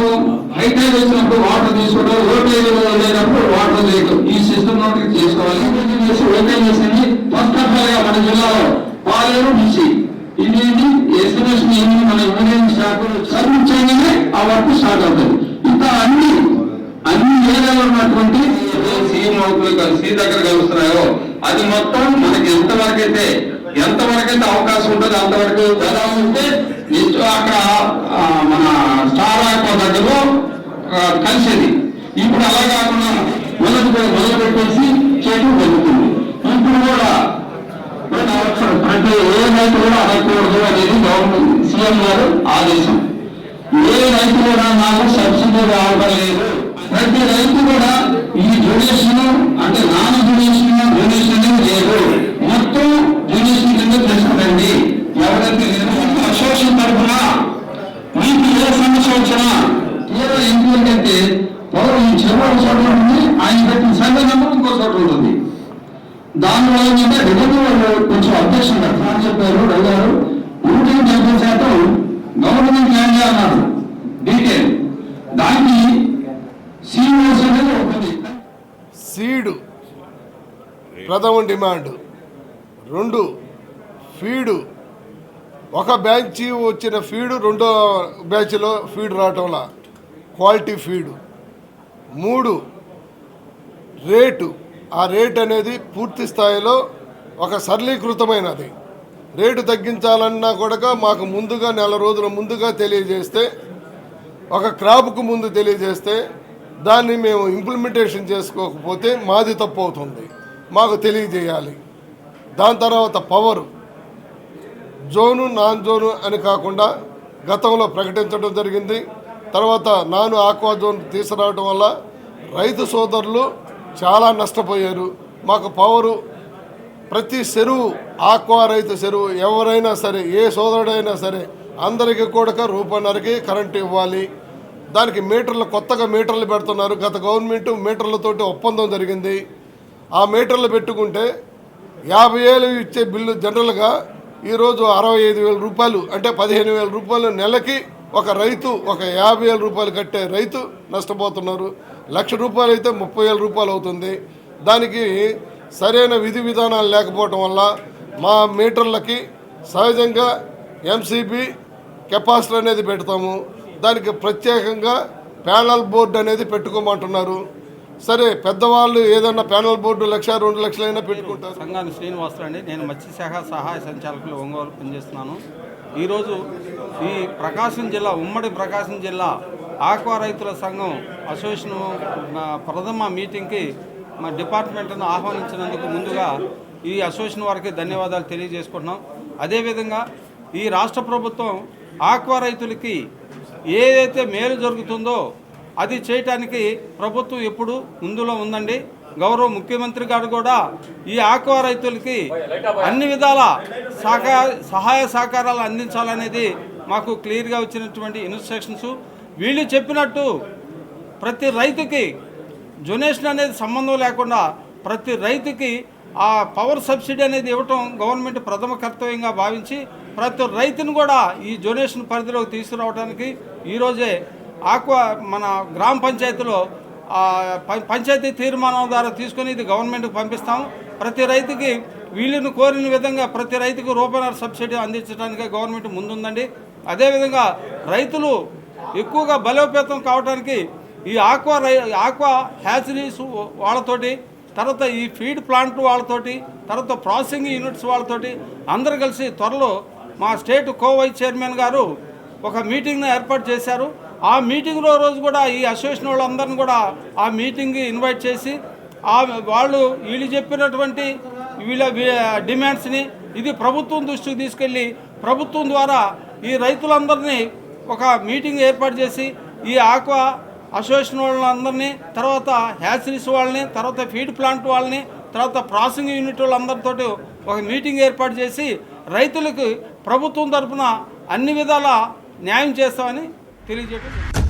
Water high tide వచ్చినప్పుడు water తీసుకోవడం లో టైడ్ లేనప్పుడు వాటర్ లేదు. ఈ సిస్టమ్ నోటికి చేసుకోవాలి. ఓపెన్ చేసింది ఫస్ట్ ఆఫ్ ఆల్గా మన జిల్లాలో పాలేరు మిసి ఇది ఎస్టిమేషన్ ఏంటి మన యూనియన్ స్టాఫ్ సబ్మిట్ చేయగానే ఆ వర్క్ స్టార్ట్ అవుతుంది. ఇంకా అన్ని అన్ని ఏరియాలో ఉన్నటువంటి సీఎం సీ దగ్గర కలుస్తున్నాయో అది మొత్తం మనకి ఎంతవరకు అయితే ఎంతవరకు అయితే అవకాశం ఉంటుందో అంతవరకు ఎలా ఉంటే నెక్స్ట్ అక్కడ మన స్టార్ ఆక్వా దగ్గరలో కలిసేది. ఇప్పుడు అలా కాకుండా మొదటి మొదలు పెట్టేసి చేయడం జరుగుతుంది ఇప్పుడు కూడా ప్రతి ఏ రైతు కూడా అడగకూడదు అనేది గవర్నమెంట్ సీఎం గారు ఆదేశం. ఏ రైతు కూడా నాకు సబ్సిడీ రావడం లేదు. ప్రతి రైతు కూడా ఈ డొనేషన్ అంటే నాన్న డొనేషన్ డొనేషన్ అనేది లేదు మొత్తం డొనేషన్ కింద తీసుకోండి ఎవరైతే అసోసియేషన్ తరఫున మీకు ఏ సమస్య వచ్చినా తీవ్ర ఎందుకు ఏంటంటే పౌరు ఒక చోట ఉంటుంది ఆయన పెట్టిన సర్వే నెంబర్ ఇంకో చోట ఉంటుంది. దానివల్ల ఏంటంటే రెవెన్యూ వాళ్ళు కొంచెం అబ్జెక్షన్ అని చెప్పారు రవి గారు నూటికి డెబ్బై శాతం గవర్నమెంట్ ల్యాండ్ అన్నారు. డీటెయిల్ దానికి సీనియర్స్ అనేది ఒకటి. సీడు. ప్రథమ డిమాండ్. రెండు ఫీడు. ఒక బ్యాచ్ వచ్చిన ఫీడు రెండో బ్యాచ్లో ఫీడ్ రావటంలా. Quality feed. మూడు రేటు. ఆ రేట్ అనేది పూర్తి స్థాయిలో ఒక సరళీకృతమైనది. రేటు తగ్గించాలన్నా కూడా మాకు ముందుగా నెల రోజుల ముందుగా తెలియజేస్తే ఒక క్రాప్కు ముందు తెలియజేస్తే దాన్ని మేము ఇంప్లిమెంటేషన్ చేసుకోకపోతే మాది తప్పు అవుతుంది మాకు తెలియజేయాలి. దాని తర్వాత పవర్. జోను నాన్ జోను అని కాకుండా గతంలో ప్రకటించడం జరిగింది. తర్వాత నాను ఆక్వా జోన్ తీసుకురావడం వల్ల రైతు సోదరులు చాలా నష్టపోయారు. మాకు పవరు ప్రతి చెరువు ఆక్వా రైతు చెరువు ఎవరైనా సరే ఏ సోదరుడైనా సరే అందరికీ కూడా రూపాయన్నరకి కరెంటు ఇవ్వాలి. దానికి మీటర్లు కొత్తగా మీటర్లు పెడుతున్నారు. గత గవర్నమెంట్ మీటర్లతోటి ఒప్పందం జరిగింది. ఆ మీటర్లు పెట్టుకుంటే యాభై ఏళ్ళు ఇచ్చే బిల్లు జనరల్గా ఈరోజు అరవై ఐదు వేల రూపాయలు అంటే పదిహేను వేల రూపాయలు నెలకి ఒక రైతు ఒక యాభై వేల రూపాయలు కట్టే రైతు నష్టపోతున్నారు. లక్ష రూపాయలు అయితే ముప్పై వేల రూపాయలు అవుతుంది. దానికి సరైన విధి విధానాలు లేకపోవటం వల్ల మా మీటర్లకి సహజంగా ఎంసీబీ కెపాసిటీ అనేది పెడతాము. దానికి ప్రత్యేకంగా ప్యానల్ బోర్డు అనేది పెట్టుకోమంటున్నారు. సరే పెద్దవాళ్ళు ఏదన్నా ప్యానల్ బోర్డు లక్ష రెండు లక్షలైనా పెట్టుకుంటారు. సంఘాన్ని అండి. నేను మత్స్యశాఖ సహాయ సంచాలకులు ఒంగోలు పనిచేస్తున్నాను. ఈరోజు ఈ ప్రకాశం జిల్లా ఉమ్మడి ప్రకాశం జిల్లా ఆక్వా రైతుల సంఘం అసోసియేషన్ ప్రథమ మీటింగ్కి మా డిపార్ట్మెంట్ను ఆహ్వానించినందుకు ముందుగా ఈ అసోసియేషన్ వారికి ధన్యవాదాలు తెలియజేసుకుంటున్నాం. అదేవిధంగా ఈ రాష్ట్ర ప్రభుత్వం ఆక్వా రైతులకి ఏదైతే మేలు జరుగుతుందో అది చేయటానికి ప్రభుత్వం ఎప్పుడు ముందులో ఉందండి. గౌరవ ముఖ్యమంత్రి గారు కూడా ఈ ఆక్వా రైతులకి అన్ని విధాల సహాయ సహకారాలు అందించాలనేది మాకు క్లియర్గా వచ్చినటువంటి ఇన్స్ట్రక్షన్స్. వీళ్ళు చెప్పినట్టు ప్రతి రైతుకి జొనేషన్ అనేది సంబంధం లేకుండా ప్రతి రైతుకి ఆ పవర్ సబ్సిడీ అనేది ఇవ్వటం గవర్నమెంట్ ప్రథమ కర్తవ్యంగా భావించి ప్రతి రైతును కూడా ఈ జొనేషన్ పరిధిలోకి తీసుకురావడానికి ఈరోజే ఆక్వా మన గ్రామ పంచాయతీలో పంచాయతీ తీర్మానం ద్వారా తీసుకొని ఇది గవర్నమెంట్కి పంపిస్తాం ప్రతి రైతుకి వీళ్ళను కోరిన విధంగా ప్రతి రైతుకు రూపాయల సబ్సిడీ అందించడానికి గవర్నమెంట్ ముందుందండి. అదేవిధంగా రైతులు ఎక్కువగా బలోపేతం కావడానికి ఈ ఆక్వా రై ఆక్వా హ్యాచరీస్ వాళ్ళతోటి తర్వాత ఈ ఫీడ్ ప్లాంట్ వాళ్ళతోటి తర్వాత ప్రాసెసింగ్ యూనిట్స్ వాళ్ళతోటి అందరు కలిసి త్వరలో మా స్టేట్ కో వైస్ చైర్మన్ గారు ఒక మీటింగ్ను ఏర్పాటు చేశారు. ఆ మీటింగ్లో రోజు కూడా ఈ అసోసియేషన్ వాళ్ళందరిని కూడా ఆ మీటింగ్కి ఇన్వైట్ చేసి ఆ వాళ్ళు వీళ్ళు చెప్పినటువంటి వీళ్ళ డిమాండ్స్ని ఇది ప్రభుత్వం దృష్టికి తీసుకెళ్ళి ప్రభుత్వం ద్వారా ఈ రైతులందరినీ ఒక మీటింగ్ ఏర్పాటు చేసి ఈ ఆక్వా అసోసియేషన్ వాళ్ళందరినీ తర్వాత హ్యాచరీస్ వాళ్ళని తర్వాత ఫీడ్ ప్లాంట్ వాళ్ళని తర్వాత ప్రాసెసింగ్ యూనిట్ వాళ్ళందరితోటి ఒక మీటింగ్ ఏర్పాటు చేసి రైతులకు ప్రభుత్వం తరపున అన్ని విధాల న్యాయం చేస్తామని తెలియజేయడం